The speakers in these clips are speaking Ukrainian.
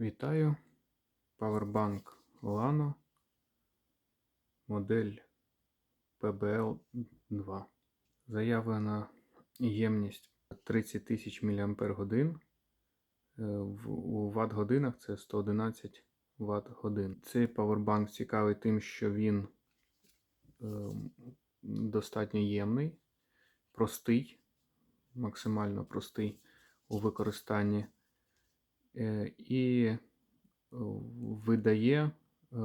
Вітаю. Powerbank Lano. Модель PBL2. Заявлена ємність 30 тисяч мАч. У Вт-годинах це 111 Вт годин. Цей павербанк цікавий тим, що він ем, достатньо ємний, простий, максимально простий у використанні і е, видає е,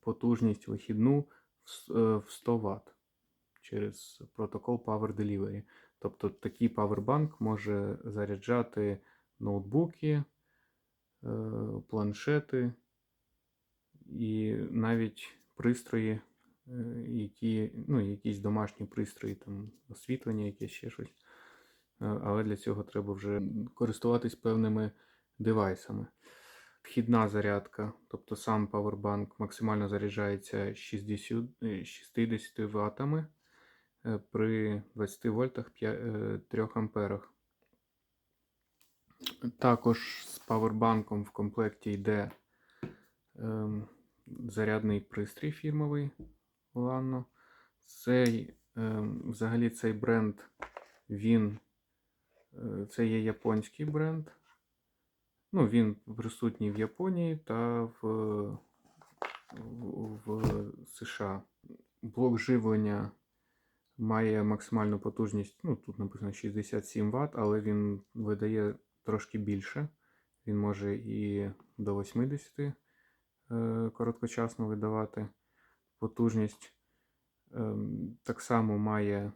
потужність вихідну в с- е, в 100 Вт через протокол Power Delivery. Тобто такий павербанк може заряджати ноутбуки, е, планшети і навіть пристрої, е, які, ну, якісь домашні пристрої, там, освітлення, якесь ще щось. Е, Але для цього треба вже користуватись певними девайсами. Вхідна зарядка, тобто сам павербанк максимально заряджається 60, е, 60 ватами е, при 20 вольтах 3 амперах. Також з павербанком в комплекті йде ем, зарядний пристрій фірмовий Lano. Цей, ем, взагалі цей бренд, він е, це є японський бренд. Ну, він присутній в Японії та в, в, США. Блок живлення має максимальну потужність. Ну, тут написано 67 Вт, але він видає трошки більше. Він може і до 80 е, короткочасно видавати потужність. Ем, Так само має е,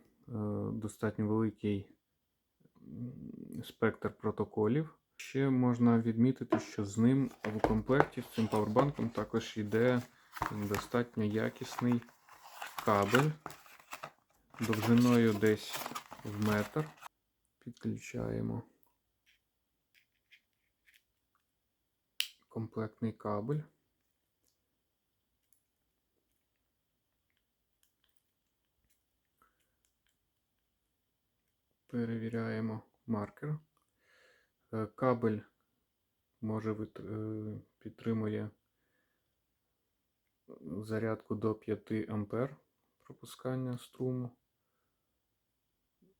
достатньо великий спектр протоколів. Ще можна відмітити, що з ним в комплекті з цим павербанком також йде достатньо якісний кабель довжиною десь в метр. Підключаємо комплектний кабель. Перевіряємо маркер. Е, Кабель може е, підтримує зарядку до 5 ампер пропускання струму.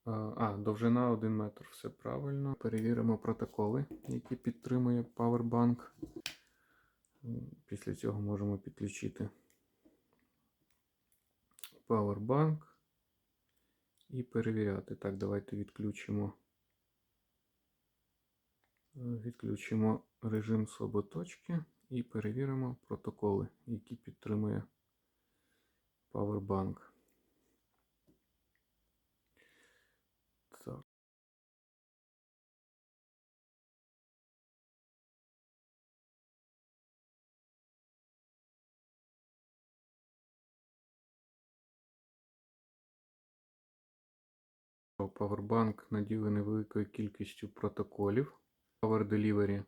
А, А, довжина 1 метр, все правильно. Перевіримо протоколи, які підтримує Powerbank. Після цього можемо підключити Powerbank і перевіряти. Так, давайте відключимо. Е, Відключимо режим слаботочки і перевіримо протоколи, які підтримує Powerbank. Powerbank наділений великою кількістю протоколів. Power Delivery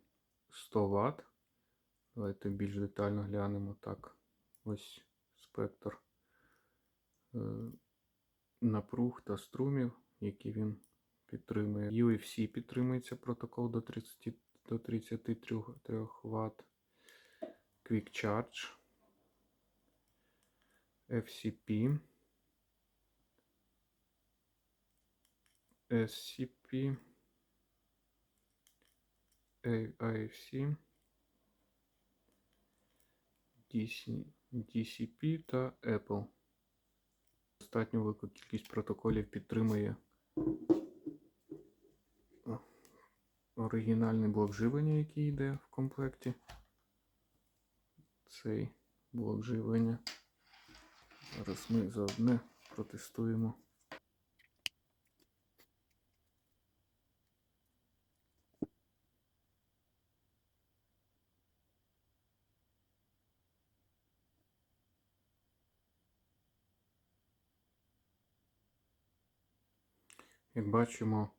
100 Вт. Давайте більш детально глянемо так. Ось спектр е, напруг та струмів, які він підтримує. UFC підтримується протокол до 30 до 33 Вт. Quick Charge. FCP. SCP. AIFC. DC, DCP та Apple. Достатньо велику кількість протоколів підтримує оригінальний блок живлення, який йде в комплекті. Цей блок живлення. Зараз ми заодне протестуємо. Як бачимо,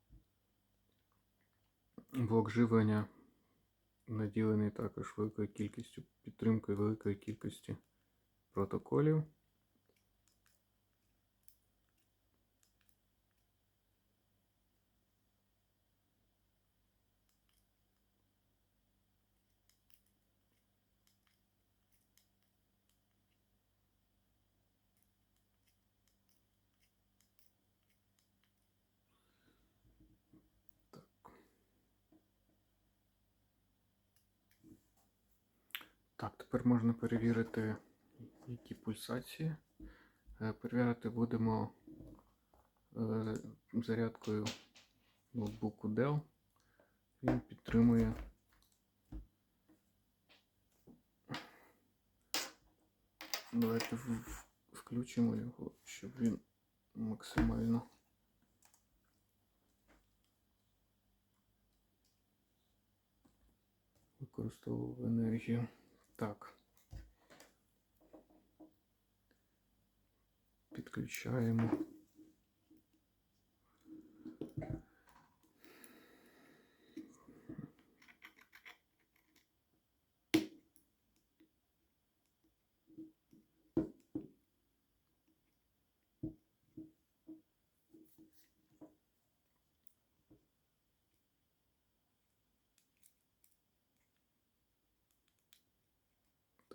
блок живлення наділений також великою кількістю підтримкою великої кількості протоколів. Так, тепер можна перевірити, які пульсації. Е, Перевіряти будемо е, зарядкою ноутбуку Dell. Він підтримує Давайте включимо його, щоб він максимально. Використовував енергію. Так. Підключаємо.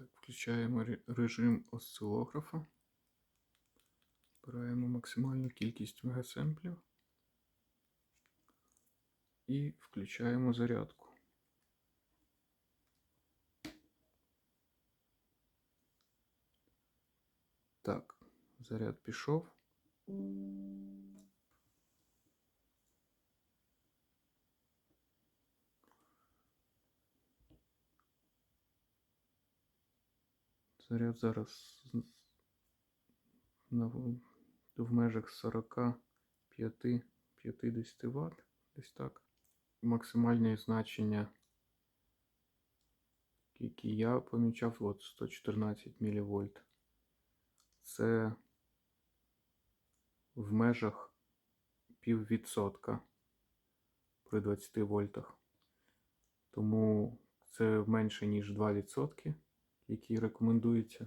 Так, включаємо режим осцилографа. Збираємо максимальну кількість мегасемплів. І включаємо зарядку. Так, заряд пішов. Заряд зараз в- межах 45-50 Вт. Десь так. Максимальне значення, які я помічав, от 114 мВ. Це в межах піввідсотка при 20 вольтах. Тому це менше, ніж 2%, які рекомендуються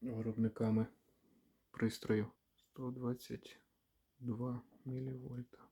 виробниками пристрою 122 мВ.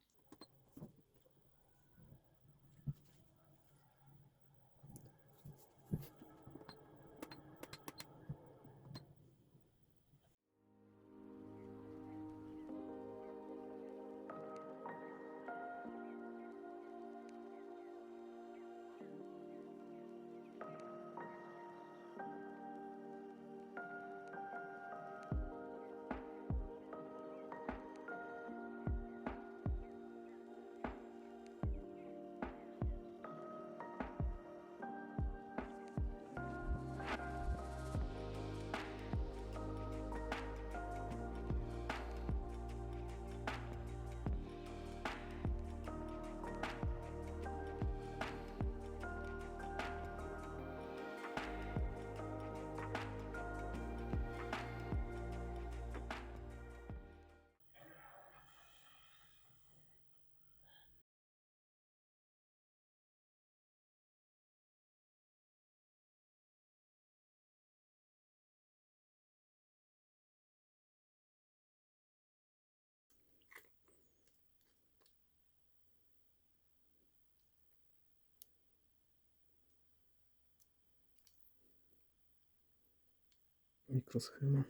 Мікросхема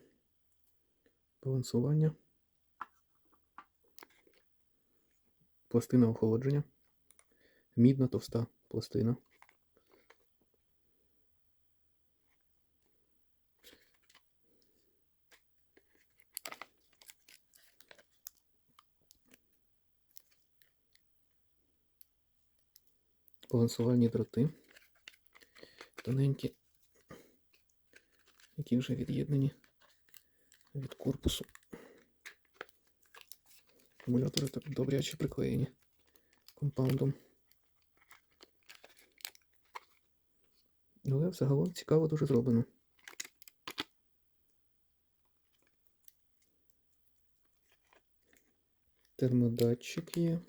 балансування. Пластина охолодження. Мідна товста пластина. Балансувальні дроти. Тоненькі, які вже від'єднані від корпусу. Акумулятори так добряче приклеєні компаундом. Але взагалом цікаво дуже зроблено. Термодатчик є.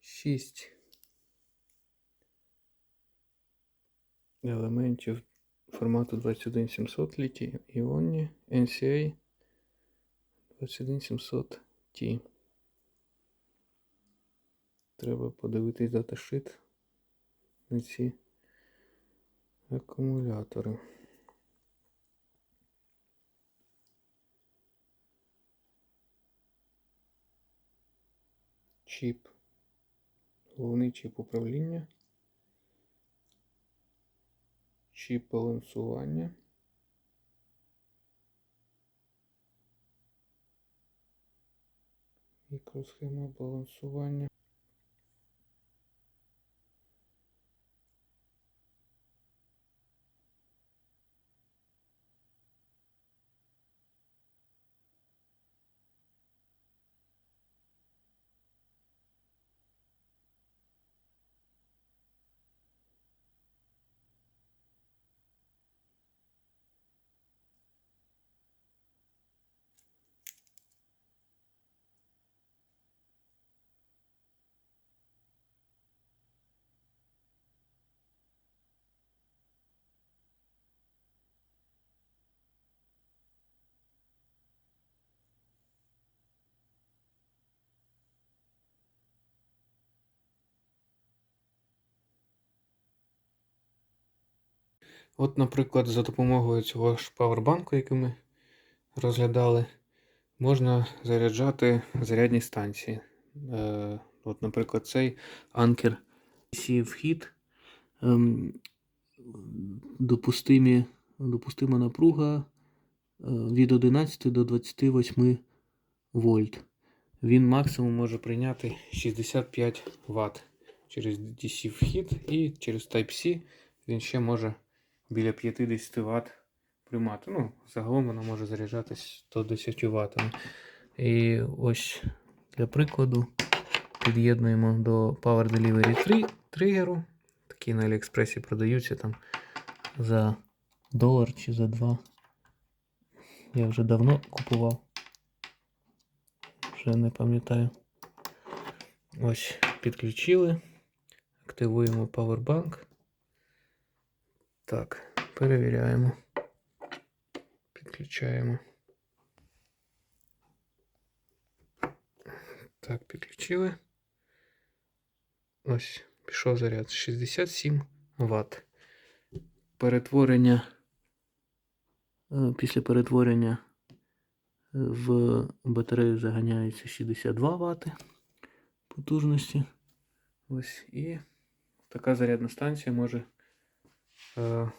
Шість елементів формату 21700 літій іонні NCA 21700T. Треба подивитись даташит на ці акумулятори. чіп, головний чіп управління, чіп балансування. Мікросхема балансування. От, наприклад, за допомогою цього ж павербанку, який ми розглядали, можна заряджати зарядні станції. Е, От, наприклад, цей анкер DC вхід. Допустимі, допустима напруга е, від 11 до 28 вольт. Він максимум може прийняти 65 Вт через DC вхід і через Type-C він ще може біля 50 Вт приймати. Ну, загалом воно може заряджатись до 10 Вт. І ось для прикладу під'єднуємо до Power Delivery 3 тригеру. Такі на Аліекспресі продаються там за долар чи за два. Я вже давно купував. Вже не пам'ятаю. Ось підключили. Активуємо Powerbank. Так, перевіряємо. Підключаємо. Так, підключили. Ось, пішов заряд 67 Вт. Перетворення. е, Після перетворення в батарею заганяється 62 Вт потужності. Ось і така зарядна станція може е,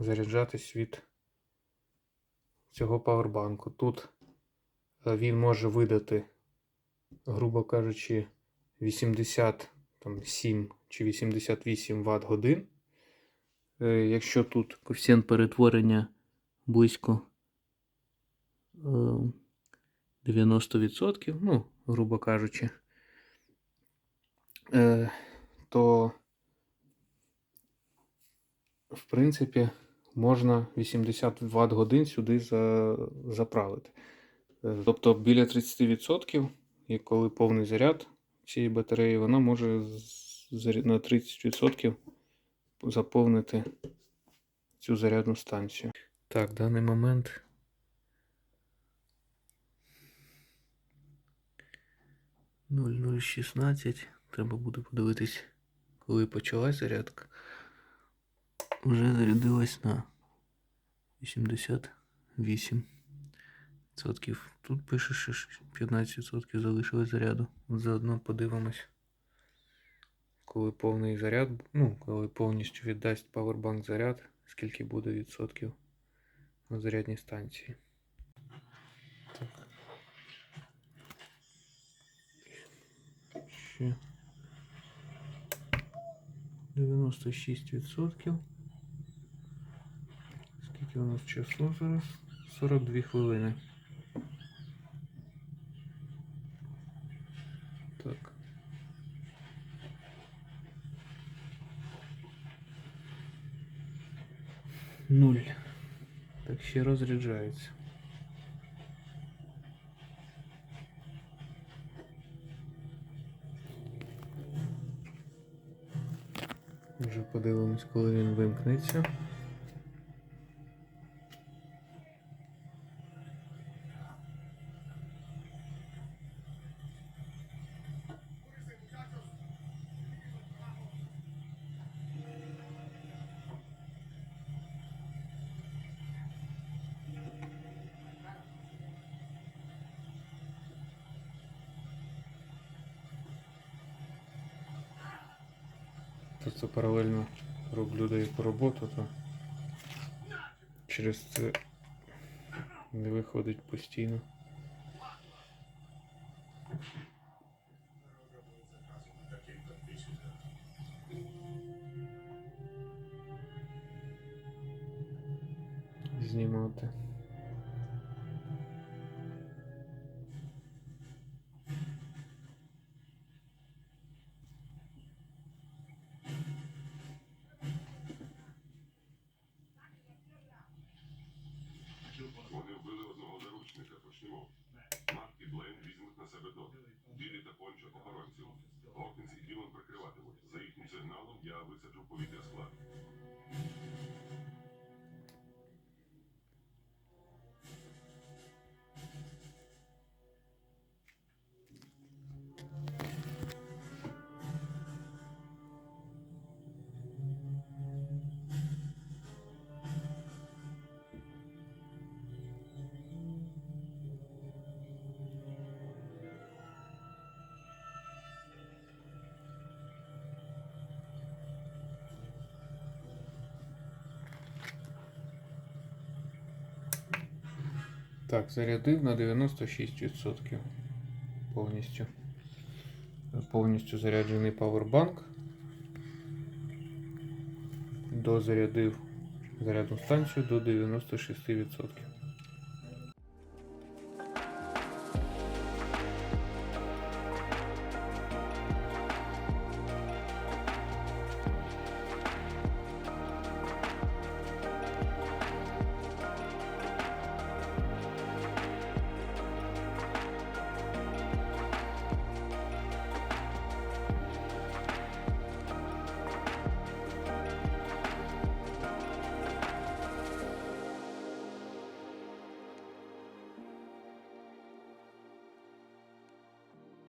заряджатись від цього павербанку. Тут е, він може видати, грубо кажучи, 87 чи 88 Вт годин. Е, якщо тут коефіцієнт перетворення близько е, 90%, ну, грубо кажучи, е, то в принципі можна 80 Вт годин сюди за, заправити. Е, Тобто біля 30%, і коли повний заряд цієї батареї, вона може на 30% заповнити цю зарядну станцію. Так, в даний момент. Нуль. Треба буде подивитись, коли почалась зарядка. Вже зарядилась на 88%. Тут пише, що ж 15% залишилось заряду. От Заодно подивимось. Коли повний заряд, ну, коли повністю віддасть Powerbank заряд, скільки буде відсотків на зарядній станції. Так. Ще 96%. Скільки у нас часу зараз? 42 хвилини. Так. Нуль. Так ще розряджається. Вже подивимось, коли він вимкнеться. Тут це паралельно роблю деяку роботу, то через це не виходить постійно. Почнемо. Марк і Блейн візьмуть на себе док. Білі та Пончо охоронців. Хокінс і Ділан прикриватимуть. За їхнім сигналом я висаджу повітря склад. Так, зарядив на 96% повністю. Повністю заряджений павербанк. Дозарядив зарядну станцію до 96%.